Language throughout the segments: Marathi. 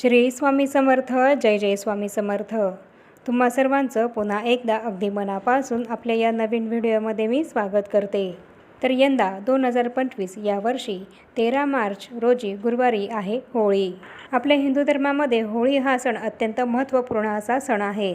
श्री स्वामी समर्थ जय जय स्वामी समर्थ. तुम्हा सर्वांचं पुन्हा एकदा अगदी मनापासून आपल्या या नवीन व्हिडिओमध्ये मी स्वागत करते. तर यंदा दोन हजार पंचवीस या वर्षी तेरा मार्च रोजी गुरुवारी आहे होळी. आपल्या हिंदू धर्मामध्ये होळी हा सण अत्यंत महत्त्वपूर्ण असा सण आहे.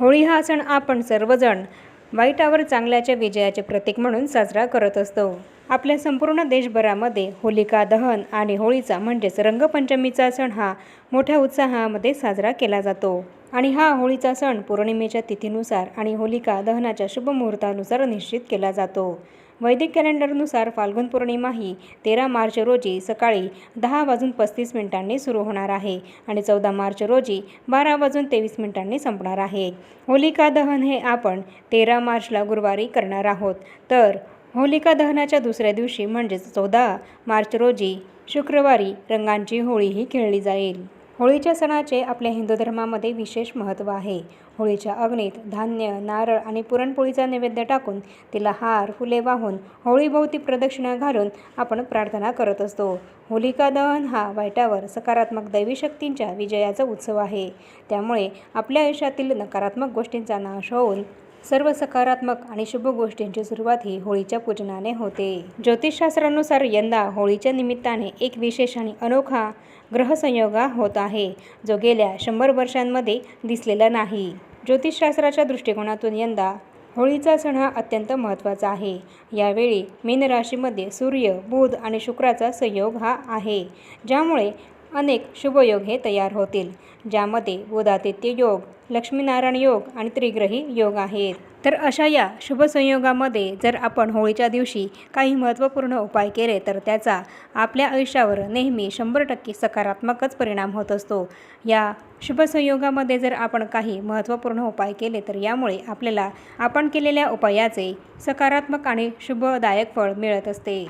होळी हा सण आपण सर्वजण वाईटावर चांगल्याच्या विजयाचे प्रतीक म्हणून साजरा करत असतो. आपल्या संपूर्ण देशभरामध्ये होलिका दहन आणि होळीचा म्हणजेच रंगपंचमीचा सण हा मोठ्या उत्साहामध्ये साजरा केला जातो. आणि हा होळीचा सण पौर्णिमेच्या तिथीनुसार आणि होलिका दहनाच्या शुभ मुहूर्तानुसार निश्चित केला जातो. वैदिक कॅलेंडरनुसार फाल्गुन पौर्णिमा ही तेरा मार्च रोजी सकाळी दहा वाजून पस्तीस मिनिटांनी सुरू होणार आहे आणि चौदा मार्च रोजी बारा वाजून तेवीस मिनिटांनी संपणार आहे. होलिका दहन हे आपण तेरा मार्चला गुरुवारी करणार आहोत. तर होलिका दहनाच्या दुसऱ्या दिवशी म्हणजेच चौदा मार्च रोजी शुक्रवारी रंगांची होळीही खेळली जाईल. होळीच्या सणाचे आपल्या हिंदू धर्मामध्ये विशेष महत्त्व आहे. होळीच्या अग्नीत धान्य नारळ आणि पुरणपोळीचा नैवेद्य टाकून तिला हार फुले वाहून होळीभोवती प्रदक्षिणा घालून आपण प्रार्थना करत असतो. होलिका दहन हा वाईटावर सकारात्मक दैवी शक्तींच्या विजयाचा उत्सव आहे. त्यामुळे आपल्या आयुष्यातील नकारात्मक गोष्टींचा नाश होऊन सर्व सकारात्मक आणि शुभ गोष्टींची सुरुवात ही होळीच्या पूजनाने होते. ज्योतिषशास्त्रानुसार यंदा होळीच्या निमित्ताने एक विशेष आणि अनोखा ग्रहसंयोगा होत आहे जो गेल्या शंभर वर्षांमध्ये दिसलेला नाही. ज्योतिषशास्त्राच्या दृष्टिकोनातून यंदा होळीचा सण हा अत्यंत महत्त्वाचा आहे. यावेळी मीन राशीमध्ये सूर्य बुध आणि शुक्राचा संयोग हा आहे ज्यामुळे अनेक शुभयोग हे तयार होतील ज्यामध्ये बोधादित्य योग लक्ष्मीनारायण योग आणि त्रिग्रही योग आहेत. तर अशा या शुभ संयोगामध्ये जर आपण होळीच्या दिवशी काही महत्त्वपूर्ण उपाय केले तर त्याचा आपल्या आयुष्यावर नेहमी शंभर टक्के सकारात्मकच परिणाम होत असतो. या शुभ संयोगामध्ये जर आपण काही महत्त्वपूर्ण उपाय केले तर यामुळे आपल्याला आपण केलेल्या उपायाचे सकारात्मक आणि शुभदायक फळ मिळत असते.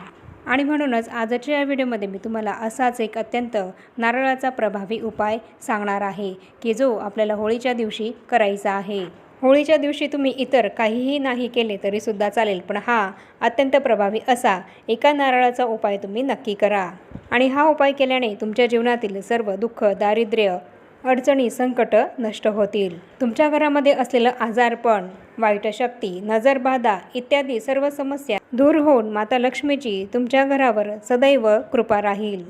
आणि म्हणूनच आजच्या या व्हिडिओमध्ये मी तुम्हाला असाच एक अत्यंत नारळाचा प्रभावी उपाय सांगणार आहे की जो आपल्याला होळीच्या दिवशी करायचा आहे. होळीच्या दिवशी तुम्ही इतर काहीही नाही केले तरीसुद्धा चालेल पण हा अत्यंत प्रभावी असा एका नारळाचा उपाय तुम्ही नक्की करा. आणि हा उपाय केल्याने तुमच्या जीवनातील सर्व दुःख दारिद्र्य अडचणी संकटं नष्ट होतील. तुमच्या घरामध्ये असलेलं आजारपण वाईट शक्ती नजरबाधा इत्यादी सर्व समस्या दूर होऊन माता लक्ष्मीची तुमच्या घरावर सदैव कृपा राहील.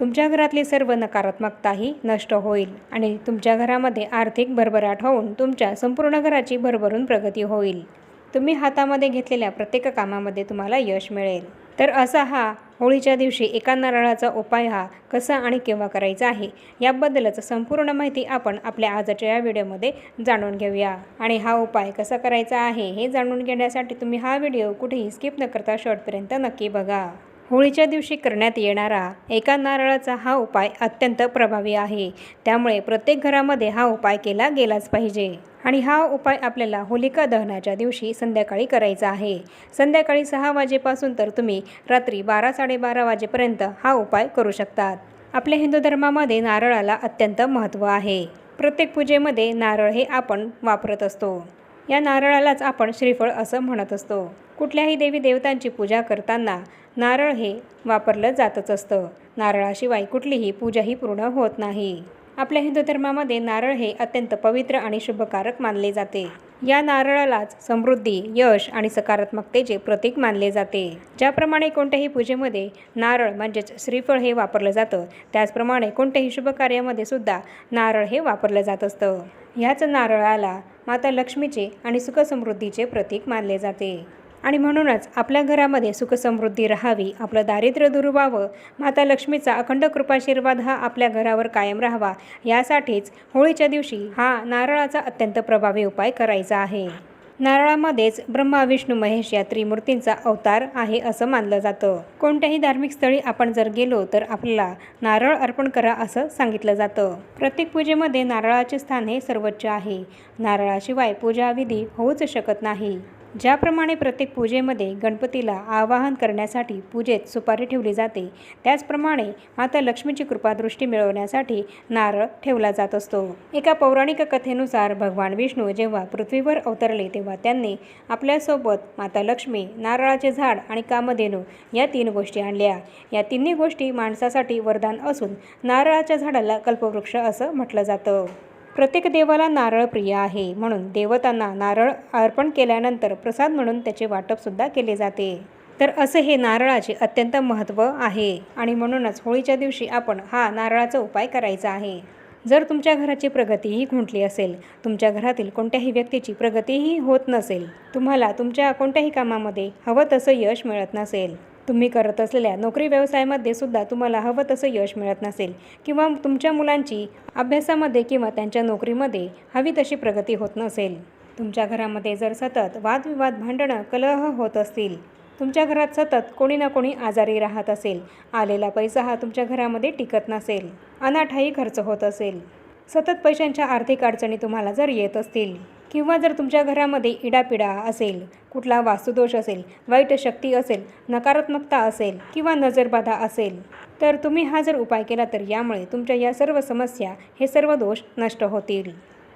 तुमच्या घरातली सर्व नकारात्मकताही नष्ट होईल आणि तुमच्या घरामध्ये आर्थिक भरभराट होऊन तुमच्या संपूर्ण घराची भरभरून प्रगती होईल. तुम्ही हातामध्ये घेतलेल्या प्रत्येक कामामध्ये तुम्हाला यश मिळेल. तर असा हा होळीच्या दिवशी एका नारळाचा उपाय हा कसा आणि केव्हा करायचा आहे याबद्दलच संपूर्ण माहिती आपण आपल्या आजच्या या व्हिडिओमध्ये जाणून घेऊया. आणि हा उपाय कसा करायचा आहे हे जाणून घेण्यासाठी तुम्ही हा व्हिडिओ कुठेही स्किप न करता शेवटपर्यंत नक्की बघा. होळीच्या दिवशी करण्यात येणारा एका नारळाचा हा उपाय अत्यंत प्रभावी आहे. त्यामुळे प्रत्येक घरामध्ये हा उपाय केला गेलाच पाहिजे. आणि हा उपाय आपल्याला होलिका दहनाच्या दिवशी संध्याकाळी करायचा आहे. संध्याकाळी सहा वाजेपासून तर तुम्ही रात्री बारा साडेबारा वाजेपर्यंत हा उपाय करू शकतात. आपल्या हिंदू धर्मामध्ये नारळाला अत्यंत महत्त्व आहे. प्रत्येक पूजेमध्ये नारळ हे आपण वापरत असतो. या नारळालाच आपण श्रीफळ असं म्हणत असतो. कुठल्याही देवी देवतांची पूजा करताना नारळ हे वापरलं जातच असतं. नारळाशिवाय कुठलीही पूजाही पूर्ण होत नाही. आपल्या हिंदू धर्मामध्ये नारळ हे अत्यंत पवित्र आणि शुभकारक मानले जाते. या नारळालाच समृद्धी यश आणि सकारात्मकतेचे प्रतीक मानले जाते. ज्याप्रमाणे कोणत्याही पूजेमध्ये नारळ म्हणजेच श्रीफळ हे वापरलं जातं त्याचप्रमाणे कोणत्याही शुभ कार्यामध्ये सुद्धा नारळ हे वापरलं जात असतं. ह्याच नारळाला माता लक्ष्मीचे आणि सुखसमृद्धीचे प्रतीक मानले जाते. आणि म्हणूनच आपल्या घरामध्ये सुखसमृद्धी राहावी आपलं दारिद्र्य दूर व्हावं माता लक्ष्मीचा अखंड कृपाशीर्वाद हा आपल्या घरावर कायम राहावा यासाठीच होळीच्या दिवशी हा नारळाचा अत्यंत प्रभावी उपाय करायचा आहे. नारळामध्येच ब्रह्मा विष्णू महेश या त्रिमूर्तींचा अवतार आहे असं मानलं जातं. कोणत्याही धार्मिक स्थळी आपण जर गेलो तर आपल्याला नारळ अर्पण करा असं सांगितलं जातं. प्रत्येक पूजेमध्ये नारळाचे स्थान हे सर्वोच्च आहे. नारळाशिवाय पूजाविधी होऊच शकत नाही. ज्याप्रमाणे प्रत्येक पूजेमध्ये गणपतीला आवाहन करण्यासाठी पूजेत सुपारी ठेवली जाते त्याचप्रमाणे माता लक्ष्मीची कृपादृष्टी मिळवण्यासाठी नारळ ठेवला जात असतो. एका पौराणिक कथेनुसार भगवान विष्णू जेव्हा पृथ्वीवर अवतरले तेव्हा त्यांनी आपल्यासोबत माता लक्ष्मी नारळाचे झाड आणि कामधेनू या तीन गोष्टी आणल्या. या तिन्ही गोष्टी माणसासाठी वरदान असून नारळाच्या झाडाला कल्पवृक्ष असं म्हटलं जातं. प्रत्येक देवाला नारळ प्रिय आहे. म्हणून देवतांना नारळ अर्पण केल्यानंतर प्रसाद म्हणून त्याचे वाटपसुद्धा केले जाते. तर असं हे नारळाचे अत्यंत महत्त्व आहे आणि म्हणूनच होळीच्या दिवशी आपण हा नारळाचा उपाय करायचा आहे. जर तुमच्या घराची प्रगतीही खुंटली असेल तुमच्या घरातील कोणत्याही व्यक्तीची प्रगतीही होत नसेल तुम्हाला तुमच्या कोणत्याही कामामध्ये हवं तसं यश मिळत नसेल. तुम्ही करत असलेल्या नोकरी व्यवसायामध्ये सुद्धा तुम्हाला हवं तसं यश मिळत नसेल किंवा तुमच्या मुलांची अभ्यासामध्ये किंवा त्यांच्या नोकरीमध्ये हवी तशी प्रगती होत नसेल. तुमच्या घरामध्ये जर सतत वादविवाद भांडणं कलह होत असतील तुमच्या घरात सतत कोणी ना कोणी आजारी राहत असेल आलेला पैसा हा तुमच्या घरामध्ये टिकत नसेल अनाठाई खर्च होत असेल. सतत पैशांच्या आर्थिक अडचणी तुम्हाला जर येत असतील किंवा जर तुमच्या घरामध्ये इडापिडा असेल कुठला वास्तुदोष असेल वाईट शक्ती असेल नकारात्मकता असेल किंवा नजरबाधा असेल तर तुम्ही हा जर उपाय केला तर यामुळे तुमच्या या सर्व समस्या हे सर्व दोष नष्ट होतील.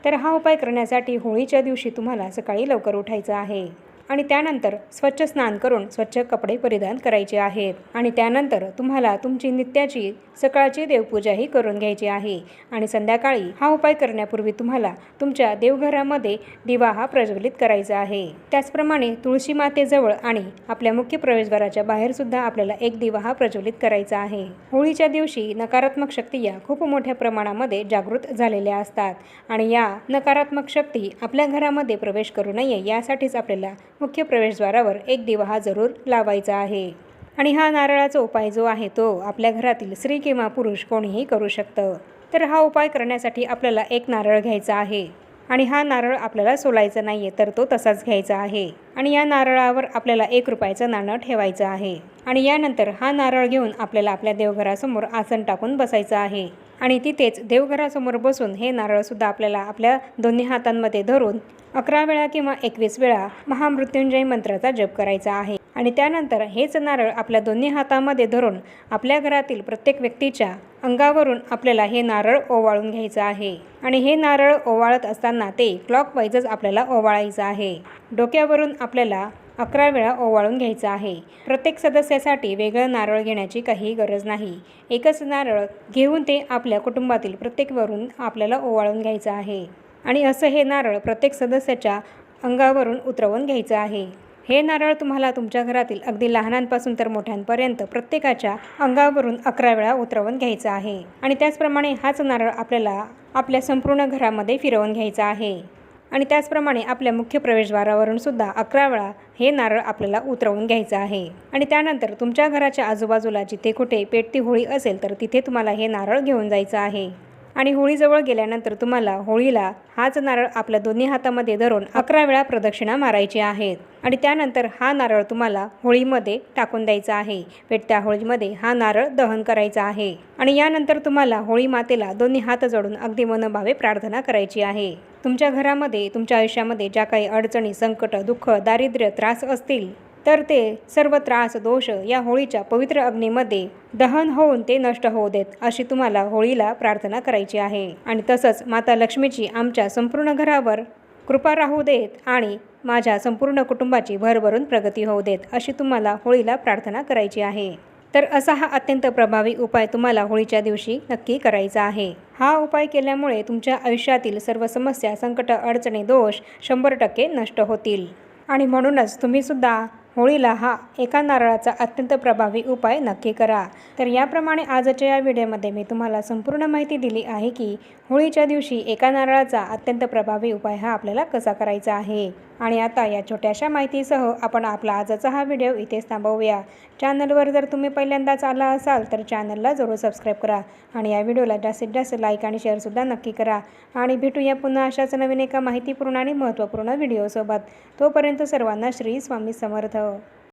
तर हा उपाय करण्यासाठी होळीच्या दिवशी तुम्हाला सकाळी लवकर उठायचं आहे. आणि त्यानंतर स्वच्छ स्नान करून स्वच्छ कपडे परिधान करायचे आहेत आणि त्यानंतर तुम्हाला तुमची नित्याची सकाळची देवपूजाही करून घ्यायची आहे. आणि संध्याकाळी हा उपाय करण्यापूर्वी तुम्हाला तुमच्या देवघरामध्ये दिवा हा प्रज्वलित करायचा आहे. त्याचप्रमाणे तुळशी मातेजवळ आणि आपल्या मुख्य प्रवेशद्वाराच्या बाहेर सुद्धा आपल्याला एक दिवा हा प्रज्वलित करायचा आहे. होळीच्या दिवशी नकारात्मक शक्ती या खूप मोठ्या प्रमाणामध्ये जागृत झालेल्या असतात. आणि या नकारात्मक शक्ती आपल्या घरामध्ये प्रवेश करू नये यासाठीच आपल्याला मुख्य प्रवेशद्वारावर एक दिवा हा जरूर लावायचा आहे. आणि हा नारळाचा उपाय जो आहे तो आपल्या घरातील स्त्री किंवा पुरुष कोणीही करू शकतं. तर हा उपाय करण्यासाठी आपल्याला एक नारळ घ्यायचा आहे. आणि हा नारळ आपल्याला सोलायचा नाही आहे तर तो तसाच घ्यायचा आहे. आणि या नारळावर आपल्याला एक रुपयाचं नाणं ठेवायचं आहे. आणि यानंतर हा नारळ घेऊन आपल्याला आपल्या देवघरासमोर आसन टाकून बसायचं आहे. आणि तिथेच देवघरासमोर बसून हे नारळसुद्धा आपल्याला आपल्या दोन्ही हातांमध्ये धरून अकरा वेळा किंवा एकवीस वेळा महामृत्युंजय मंत्राचा जप करायचा आहे. आणि त्यानंतर हेच नारळ आपल्या दोन्ही हातामध्ये धरून आपल्या घरातील प्रत्येक व्यक्तीच्या अंगावरून आपल्याला हे नारळ ओवाळून घ्यायचं आहे. आणि हे नारळ ओवाळत असताना ते क्लॉकवाईजच आपल्याला ओवाळायचं आहे. डोक्यावरून आपल्याला अकरा वेळा ओवाळून घ्यायचं आहे. प्रत्येक सदस्यासाठी वेगळं नारळ घेण्याची काही गरज नाही. एकच नारळ घेऊन ते आपल्या कुटुंबातील प्रत्येकवरून आपल्याला ओवाळून घ्यायचं आहे. आणि असं हे नारळ प्रत्येक सदस्याच्या अंगावरून उतरवून घ्यायचं आहे. हे नारळ तुम्हाला तुमच्या घरातील अगदी लहानांपासून तर मोठ्यांपर्यंत प्रत्येकाच्या अंगावरून अकरा वेळा उतरवून घ्यायचं आहे. आणि त्याचप्रमाणे हाच नारळ आपल्याला आपल्या संपूर्ण घरामध्ये फिरवून घ्यायचा आहे. आणि त्याचप्रमाणे आपल्या मुख्य प्रवेशद्वारावरून सुद्धा अकरा वेळा हे नारळ आपल्याला उतरवून घ्यायचं आहे. आणि त्यानंतर तुमच्या घराच्या आजूबाजूला जिथे कुठे पेटती होळी असेल तर तिथे तुम्हाला हे नारळ घेऊन जायचं आहे. आणि होळीजवळ गेल्यानंतर तुम्हाला होळीला हाच नारळ आपल्या दोन्ही हातामध्ये धरून अकरा वेळा प्रदक्षिणा मारायची आहेत आणि त्यानंतर हा नारळ तुम्हाला होळीमध्ये टाकून द्यायचा आहे. पेटत्या होळीमध्ये हा नारळ दहन करायचा आहे. आणि यानंतर तुम्हाला होळी मातेला दोन्ही हात जोडून अगदी मनभावे प्रार्थना करायची आहे. तुमच्या घरामध्ये तुमच्या आयुष्यामध्ये ज्या काही अडचणी संकट दुःख दारिद्र्य त्रास असतील तर ते सर्व त्रास दोष या होळीच्या पवित्र अग्नीमध्ये दहन होऊन ते नष्ट होऊ देत अशी तुम्हाला होळीला प्रार्थना करायची आहे. आणि तसंच माता लक्ष्मीची आमच्या संपूर्ण घरावर कृपा राहू देत आणि माझ्या संपूर्ण कुटुंबाची भरभरून प्रगती होऊ देत अशी तुम्हाला होळीला प्रार्थना करायची आहे. तर असा हा अत्यंत प्रभावी उपाय तुम्हाला होळीच्या दिवशी नक्की करायचा आहे. हा उपाय केल्यामुळे तुमच्या आयुष्यातील सर्व समस्या संकट अडचणी दोष शंभर टक्के नष्ट होतील. आणि म्हणूनच तुम्हीसुद्धा होळीला हा एका नारळाचा अत्यंत प्रभावी उपाय नक्की करा. तर याप्रमाणे आजच्या या व्हिडिओमध्ये मी तुम्हाला संपूर्ण माहिती दिली आहे की होळीच्या दिवशी एका नारळाचा अत्यंत प्रभावी उपाय हा आपल्याला कसा करायचा आहे? आणि आता या छोट्याशा माहितीसह आपण आपला आजचा हा व्हिडिओ इथेच थांबवूया. चॅनलवर जर तुम्ही पहिल्यांदाच आला असाल तर चॅनलला जरूर सबस्क्राईब करा आणि या व्हिडिओला जास्तीत जास्त लाईक आणि शेअरसुद्धा नक्की करा. आणि भेटूया पुन्हा अशाच नवीन एका माहितीपूर्ण आणि महत्त्वपूर्ण व्हिडिओसोबत. तोपर्यंत सर्वांना श्री स्वामी समर्थ. Claro.